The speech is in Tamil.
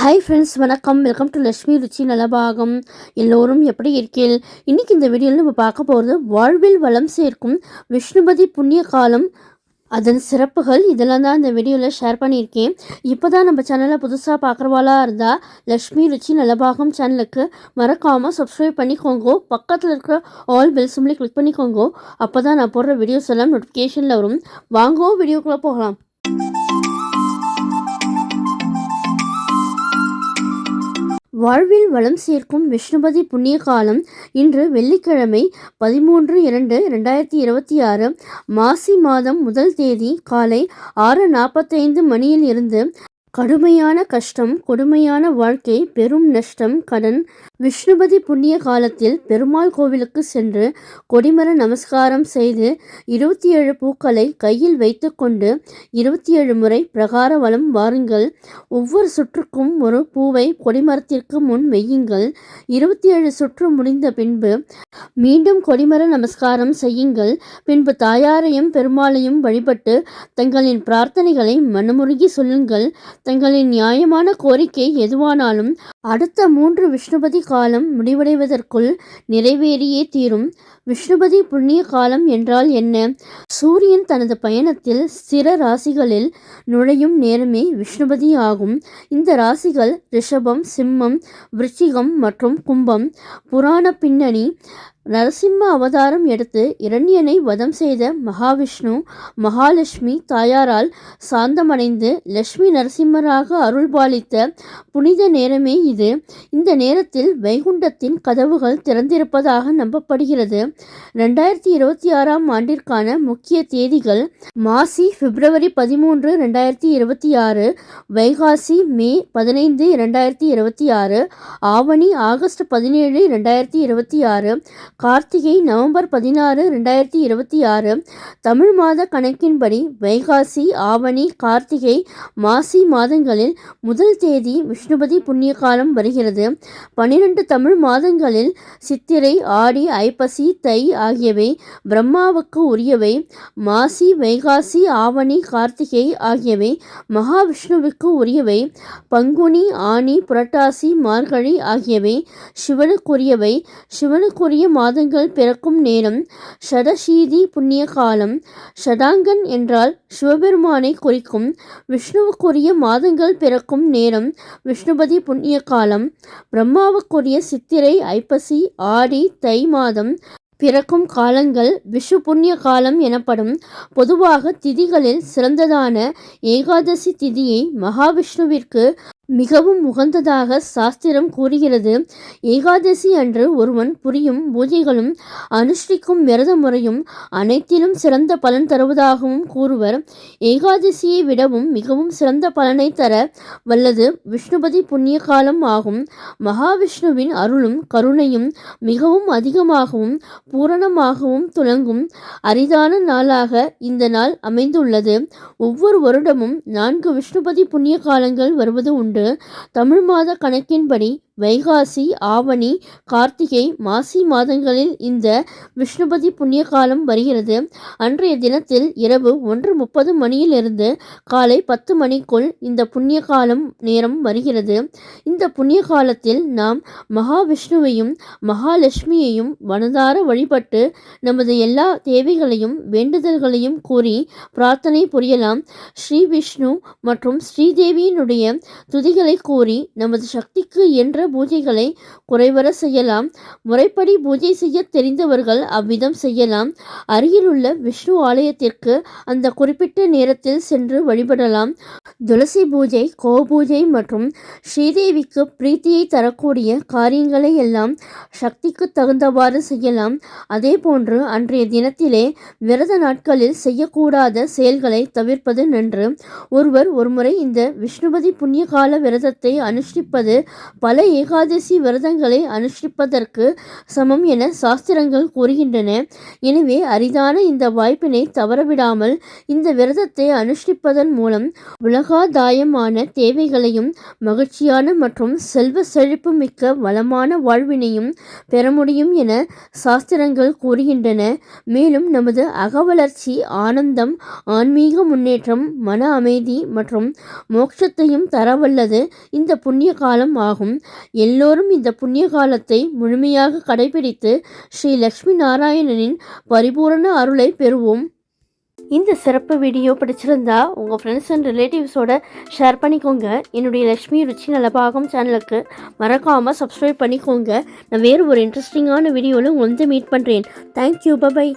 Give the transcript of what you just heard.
ஹாய் ஃப்ரெண்ட்ஸ் வணக்கம். வெல்கம் டு லக்ஷ்மி ருச்சி நலபாகம் எல்லோரும் எப்படி இருக்கீள் இன்னைக்கு இந்த வீடியோவில் நம்ம பார்க்க போகிறது வாழ்வில் வளம் சேர்க்கும் விஷ்ணுபதி புண்ணிய காலம் அதன் சிறப்புகள். இதெல்லாம் தான் இந்த வீடியோவில் ஷேர் பண்ணியிருக்கேன். இப்போ தான் நம்ம சேனலை புதுசாக பார்க்குறவாளாக இருந்தால் லக்ஷ்மி ருச்சி நலபாகம் சேனலுக்கு மறக்காமல் சப்ஸ்கிரைப் பண்ணிக்கோங்க. பக்கத்தில் இருக்கிற ஆல் பெல் சிம்லி கிளிக் பண்ணிக்கோங்க. அப்போ தான் நான் போடுற வீடியோஸ் எல்லாம் நோட்டிஃபிகேஷனில் வரும். வாங்கோ வீடியோக்குள்ளே போகலாம். வாழ்வில் வளம் சேர்க்கும் விஷ்ணுபதி புண்ணிய காலம் இன்று வெள்ளிக்கிழமை பதிமூன்று இரண்டு ரெண்டாயிரத்தி இருபத்தி ஆறு மாசி மாதம் முதல் தேதி காலை ஆறு நாற்பத்தைந்து மணியில் இருந்து கடுமையான கஷ்டம் கொடுமையான வாழ்க்கை பெரும் நஷ்டம் கடன். விஷ்ணுபதி புண்ணிய காலத்தில் பெருமாள் கோவிலுக்கு சென்று கொடிமர நமஸ்காரம் செய்து இருபத்தி ஏழு பூக்களை கையில் வைத்துக்கொண்டு இருபத்தி ஏழு முறை பிரகார வலம் வாருங்கள். ஒவ்வொரு சுற்றுக்கும் ஒரு பூவை கொடிமரத்திற்கு முன் வையுங்கள் இருபத்தி ஏழு சுற்று முடிந்த பின்பு மீண்டும் கொடிமர நமஸ்காரம் செய்யுங்கள். பின்பு தாயாரையும் பெருமாளையும் வழிபட்டு தங்களின் பிரார்த்தனைகளை மனமுருகி சொல்லுங்கள். தங்களின் நியாயமான கோரிக்கை எதுவானாலும் அடுத்த மூன்று விஷ்ணுபதி காலம் முடிவடைவதற்குள் நிறைவேறியே தீரும். விஷ்ணுபதி புண்ணிய காலம் என்றால் என்ன? சூரியன் தனது பயணத்தில் சிற ராசிகளில் நுழையும் நேரமே விஷ்ணுபதி ஆகும். இந்த ராசிகள் ரிஷபம் சிம்மம் விருச்சிகம் மற்றும் கும்பம். புராண பின்னணி நரசிம்ம அவதாரம் எடுத்து இரண்யனை வதம் செய்த மகாவிஷ்ணு மகாலட்சுமி தாயாரால் சாந்தமடைந்து லட்சுமி நரசிம்மராக அருள்பாலித்த புனித நேரமே இது. இந்த நேரத்தில் வைகுண்டத்தின் கதவுகள் திறந்திருப்பதாக நம்பப்படுகிறது. ரெண்டாயிரத்தி இருபத்தி ஆறாம் ஆண்டிற்கான முக்கிய தேதிகள் மாசி பிப்ரவரி பதிமூன்று ரெண்டாயிரத்தி இருபத்தி ஆறு வைகாசி மே பதினைந்து இரண்டாயிரத்தி இருபத்தி ஆறு ஆவணி ஆகஸ்ட் பதினேழு ரெண்டாயிரத்தி இருபத்தி ஆறு கார்த்திகை நவம்பர் பதினாறு ரெண்டாயிரத்தி இருபத்தி ஆறு தமிழ் மாத கணக்கின்படி வைகாசி ஆவணி கார்த்திகை மாசி மாதங்களில் முதல் தேதி விஷ்ணுபதி புண்ணிய காலம் வருகிறது. பனிரெண்டு தமிழ் மாதங்களில் சித்திரை ஆடி ஐப்பசி தை ஆகியவை பிரம்மாவுக்கு உரியவை. மாசி வைகாசி ஆவணி கார்த்திகை ஆகியவை மகாவிஷ்ணுவுக்கு உரியவை. பங்குனி ஆனி புரட்டாசி மார்கழி ஆகியவை சிவனுக்குரியவை. சிவனுக்குரிய மாதங்கள் பிறக்கும் நேரம் ஷடசீதி புண்ணிய காலம். ஷடாங்கன் என்றால் சிவபெருமானை குறிக்கும். விஷ்ணுவுக்குரிய மாதங்கள் பிறக்கும் நேரம் விஷ்ணுபதி புண்ணிய காலம். பிரம்மாவுக்குரிய சித்திரை ஐப்பசி ஆடி தை மாதம். பிறக்கும் காலங்கள் விஷு புண்ணிய காலம் எனப்படும் பொதுவாக திதிகளில் சிறந்ததான ஏகாதசி திதியை மகாவிஷ்ணுவிற்கு மிகவும் உகந்ததாக சாஸ்திரம் கூறுகிறது. ஏகாதசி அன்று ஒருவன் புரியும் பூஜைகளும் அனுஷ்டிக்கும் விரத முறையும் அனைத்திலும் சிறந்த பலன் தருவதாகவும் கூறுவர். ஏகாதசியை விடவும் மிகவும் சிறந்த பலனை தர வல்லது விஷ்ணுபதி புண்ணிய காலம் ஆகும். மகாவிஷ்ணுவின் அருளும் கருணையும் மிகவும் அதிகமாகவும் பூரணமாகவும் துளங்கும் அரிதான நாளாக இந்த நாள் அமைந்துள்ளது. ஒவ்வொரு வருடமும் நான்கு விஷ்ணுபதி புண்ணிய காலங்கள் வருவது உண்டு. தமிழ் மாத கணக்கின்படி வைகாசி ஆவணி கார்த்திகை மாசி மாதங்களில் இந்த விஷ்ணுபதி புண்ணிய காலம் வருகிறது. அன்றைய தினத்தில் இரவு ஒன்று முப்பது மணியிலிருந்து காலை பத்து மணிக்குள் இந்த புண்ணிய காலம் நேரம் வருகிறது. இந்த புண்ணிய காலத்தில் நாம் மகாவிஷ்ணுவையும் மகாலட்சுமியையும் மனதார வழிபட்டு நமது எல்லா தேவைகளையும் வேண்டுதல்களையும் கூறி பிரார்த்தனை புரியலாம். ஸ்ரீ விஷ்ணு மற்றும் ஸ்ரீதேவியினுடைய துதிகளை கூறி நமது சக்திக்கு என்ற பூஜைகளை குறைவர செய்யலாம். முறைப்படி பூஜை செய்ய தெரிந்தவர்கள் அவ்விதம் செய்யலாம். அருகிலுள்ள விஷ்ணு ஆலயத்திற்கு அந்த குறிப்பிட்ட நேரத்தில் சென்று வழிபடலாம். துளசி பூஜை கோபூஜை மற்றும் ஸ்ரீதேவிக்கு பிரீத்தியை தரக்கூடிய காரியங்களை எல்லாம் சக்திக்கு தகுந்தவாறு செய்யலாம். அதே போன்று அன்றைய தினத்திலே விரத நாட்களில் செய்யக்கூடாத செயல்களை தவிர்ப்பது நன்று. ஒருவர் ஒருமுறை இந்த விஷ்ணுபதி புண்ணியகால விரதத்தை அனுஷ்டிப்பது பல ஏகாதசி விரதங்களை அனுஷ்டிப்பதற்கு சமம் என சாஸ்திரங்கள் கூறுகின்றன. எனவே அரிதான இந்த வாய்ப்பினை தவறவிடாமல் இந்த விரதத்தை அனுஷ்டிப்பதன் மூலம் உலகாதாயமான தேவைகளையும் மகிழ்ச்சியான மற்றும் செல்வ செழிப்பு மிக்க வளமான வாழ்வினையும் பெற முடியும் என சாஸ்திரங்கள் கூறுகின்றன. மேலும் நமது அகவளர்ச்சி ஆனந்தம் ஆன்மீக முன்னேற்றம் மன அமைதி மற்றும் மோட்சத்தையும் தரவல்லது இந்த புண்ணிய காலம் ஆகும். எல்லோரும் இந்த புண்ணிய காலத்தை முழுமையாக கடைபிடித்து ஸ்ரீ லக்ஷ்மி நாராயணனின் பரிபூரண அருளை பெறுவோம். இந்த சிறப்பு வீடியோ பிடிச்சிருந்தா உங்கள் ஃப்ரெண்ட்ஸ் அண்ட் ரிலேட்டிவ்ஸோட ஷேர் பண்ணிக்கோங்க. என்னுடைய லக்ஷ்மி ருச்சி நலபாகம் சேனலுக்கு மறக்காமல் சப்ஸ்கிரைப் பண்ணிக்கோங்க. நான் வேறு ஒரு இன்ட்ரெஸ்டிங்கான வீடியோவில் வந்து மீட் பண்ணுறேன் தேங்க்யூ பபாய்